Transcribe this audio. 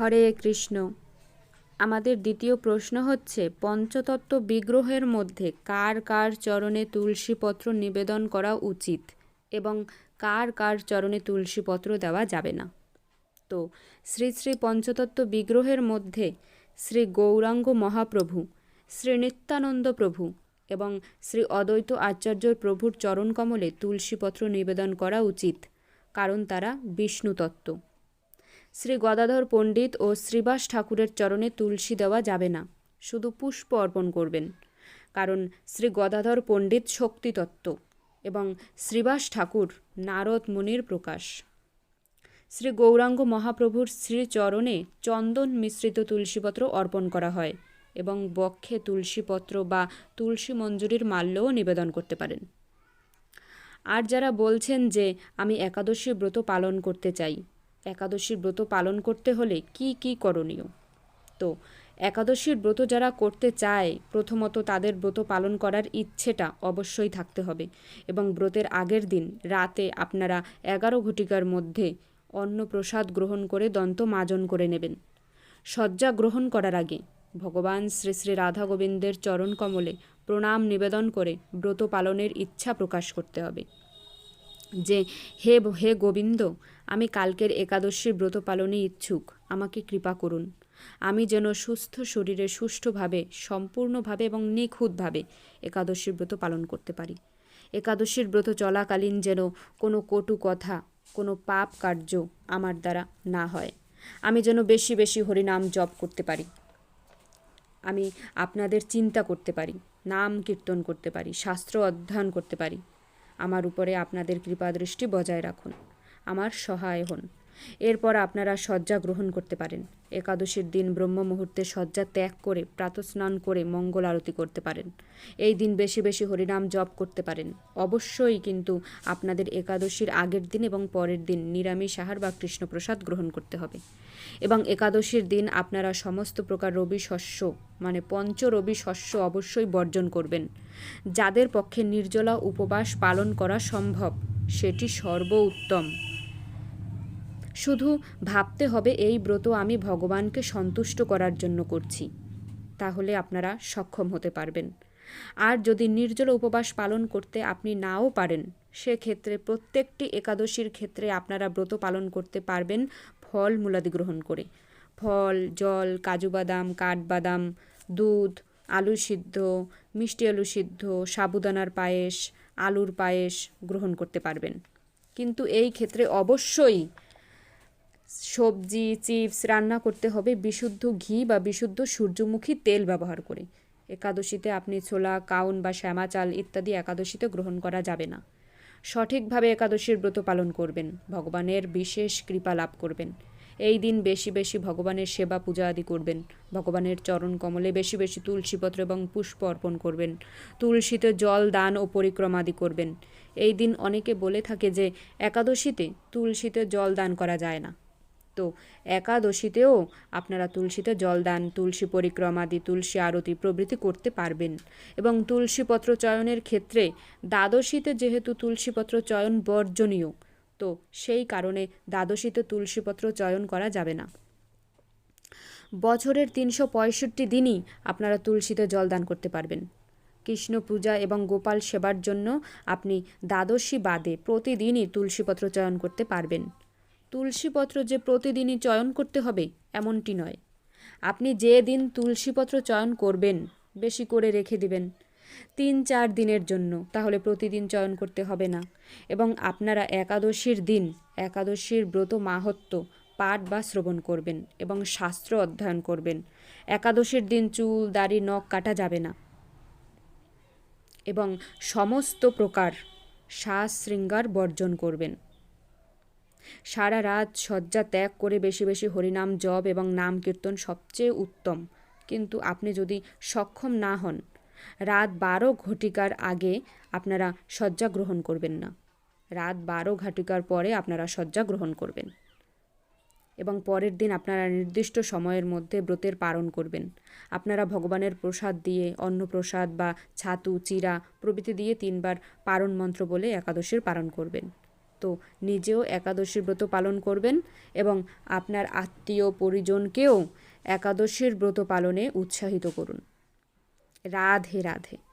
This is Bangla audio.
হরে কৃষ্ণ। আমাদের দ্বিতীয় প্রশ্ন হচ্ছে, পঞ্চতত্ত্ব বিগ্রহের মধ্যে কার কার চরণে তুলসীপত্র নিবেদন করা উচিত এবং কার কার চরণে তুলসীপত্র দেওয়া যাবে না? তো, শ্রী শ্রী পঞ্চতত্ত্ব বিগ্রহের মধ্যে শ্রী গৌরাঙ্গ মহাপ্রভু, শ্রী নিত্যানন্দ প্রভু এবং শ্রী অদ্বৈত আচার্য প্রভুর চরণকমলে তুলসীপত্র নিবেদন করা উচিত, কারণ তারা বিষ্ণু তত্ত্ব শ্রী গদাধর পণ্ডিত ও শ্রীবাস ঠাকুরের চরণে তুলসী দেওয়া যাবে না, শুধু পুষ্প অর্পণ করবেন। কারণ শ্রী গদাধর পণ্ডিত শক্তিতত্ত্ব এবং শ্রীবাস ঠাকুর নারদ মুনির প্রকাশ। শ্রী গৌরাঙ্গ মহাপ্রভুর শ্রীচরণে চন্দন মিশ্রিত তুলসীপত্র অর্পণ করা হয় এবং বক্ষে তুলসীপত্র বা তুলসী মঞ্জুরির মাল্যও নিবেদন করতে পারেন। আর যারা বলছেন যে আমি একাদশী ব্রত পালন করতে চাই একাদশীর ব্রত পালন করতে হলে কি কি করণীয়? তো, একাদশীর ব্রত যারা করতে চায়, প্রথমত তাদের ব্রত পালন করার ইচ্ছেটা অবশ্যই থাকতে হবে এবং ব্রতের আগের দিন রাতে আপনারা এগারো ঘটিকার মধ্যে অন্ন প্রসাদ গ্রহণ করে দন্ত মাজন করে নেবেন। শয্যা গ্রহণ করার আগে ভগবান শ্রী শ্রী রাধা গোবিন্দের চরণ কমলে প্রণাম নিবেদন করে ব্রত পালনের ইচ্ছা প্রকাশ করতে হবে। যে, হে হে গোবিন্দ, আমি কালকের একাদশীর ব্রত পালনে ইচ্ছুক, আমাকে কৃপা করুন। আমি যেন সুস্থ শরীরে সুষ্ঠুভাবে, সম্পূর্ণভাবে এবং নিখুঁতভাবে একাদশীর ব্রত পালন করতে পারি। একাদশীর ব্রত চলাকালীন যেন কোনো কটু কথা, কোনো পাপ কার্য আমার দ্বারা না হয়। আমি যেন বেশি বেশি হরিনাম জপ করতে পারি। আমি আপনাদের চিন্তা করতে পারি, নাম কীর্তন করতে পারি, শাস্ত্র অধ্যয়ন করতে পারি। আমার উপরে আপনাদের কৃপাদৃষ্টি বজায় রাখুন। আমার সহায় হন। এরপর আপনারা শয্যা গ্রহণ করতে পারেন। একাদশীর দিন ব্রহ্ম মুহূর্তে শয্যা ত্যাগ করে প্রাতস্নান করে মঙ্গল আরতি করতে পারেন। এই দিন বেশি বেশি হরিনাম জপ করতে পারেন। অবশ্যই কিন্তু আপনাদের একাদশীর আগের দিন এবং পরের দিন নিরামিষ আহার বা কৃষ্ণপ্রসাদ গ্রহণ করতে হবে। এবং একাদশীর দিন আপনারা সমস্ত প্রকার রবি শস্য মানে পঞ্চ রবি শস্য অবশ্যই বর্জন করবেন। যাদের পক্ষে নির্জলা উপবাস পালন করা সম্ভব, সেটি সর্ব উত্তম শুধু ভাবতে হবে এই ব্রত আমি ভগবানকে সন্তুষ্ট করার জন্য করছি। তাহলে আপনারা সক্ষম হতে পারবেন। আর যদি নির্জল উপবাস পালন করতে আপনি নাও পারেন, সেক্ষেত্রে প্রত্যেকটি একাদশীর ক্ষেত্রে আপনারা ব্রত পালন করতে পারবেন ফল মূলাদি গ্রহণ করে। ফল, জল, কাজু বাদাম কাঠবাদাম দুধ আলু সিদ্ধ, মিষ্টি আলু সিদ্ধ, সাবুদানার পায়েস, আলুর পায়েস গ্রহণ করতে পারবেন। কিন্তু এই ক্ষেত্রে অবশ্যই সবজি, চিপস রান্না করতে হবে। বিশুদ্ধ ঘি বা বিশুদ্ধ সূর্যমুখী তেল ব্যবহার করে। একাদশীতে আপনি ছোলা, কাউন বা শ্যামা চাল ইত্যাদি একাদশীতে গ্রহণ করা যাবে না। সঠিকভাবে একাদশীর ব্রত পালন করবেন। ভগবানের বিশেষ কৃপা লাভ করবেন। এই দিন বেশি বেশি ভগবানের সেবা পূজা আদি করবেন। ভগবানের চরণ কমলে বেশি বেশি তুলসীপত্র এবং পুষ্প অর্পণ করবেন। তুলসীতে জল, দান ও পরিক্রমা আদি করবেন। এই দিন অনেকে বলে থাকে যে, একাদশীতে তুলসীতে জল দান করা যায় না। তো একাদশীতেও আপনারা তুলসীতে জল দান, তুলসী পরিক্রমাদি তুলসী আরতি প্রভৃতি করতে পারবেন। এবং তুলসীপত্র চয়নের ক্ষেত্রে দ্বাদশীতে যেহেতু তুলসীপত্র চয়ন বর্জনীয়, তো সেই কারণে দ্বাদশীতে তুলসীপত্র চয়ন করা যাবে না। বছরের তিনশো পঁয়ষট্টি দিনই আপনারা তুলসীতে জল দান করতে পারবেন। কৃষ্ণ পূজা এবং গোপাল সেবার জন্য আপনি দ্বাদশী বাদে প্রতিদিনই তুলসীপত্র চয়ন করতে পারবেন। তুলসীপত্র যে প্রতিদিনই চয়ন করতে হবে, এমনটি নয়। আপনি যে দিন তুলসীপত্র চয়ন করবেন, বেশি করে রেখে দিবেন। তিন চার দিনের জন্য, তাহলে প্রতিদিন চয়ন করতে হবে না। এবং আপনারা একাদশীর দিন, একাদশীর ব্রত মাহাত্ম পাঠ বা শ্রবণ করবেন এবং শাস্ত্র অধ্যয়ন করবেন। একাদশীর দিন চুল, দাড়ি, নখ কাটা যাবে না। এবং সমস্ত প্রকার শ্বাস শৃঙ্গার বর্জন করবেন। সারা রাত শয্যা ত্যাগ করে বেশি বেশি হরিনাম, জপ এবং নাম কীর্তন সবচেয়ে উত্তম। কিন্তু আপনি যদি সক্ষম না হন, রাত বারো ঘটিকার আগে আপনারা শয্যা গ্রহণ করবেন না। রাত বারো ঘটিকার পরে আপনারা শয্যা গ্রহণ করবেন এবং পরের দিন আপনারা নির্দিষ্ট সময়ের মধ্যে ব্রতের পালন করবেন। আপনারা ভগবানের প্রসাদ দিয়ে অন্নপ্রসাদ বা ছাতু, চিরা প্রভৃতি দিয়ে তিনবার পারণ মন্ত্র বলে একাদশীর পালন করবেন। তো নিজেও একাদশীর ব্রত পালন করবেন এবং আপনার আত্মীয় পরিজনকেও একাদশীর ব্রত পালনে উৎসাহিত করুন। রাধে রাধে।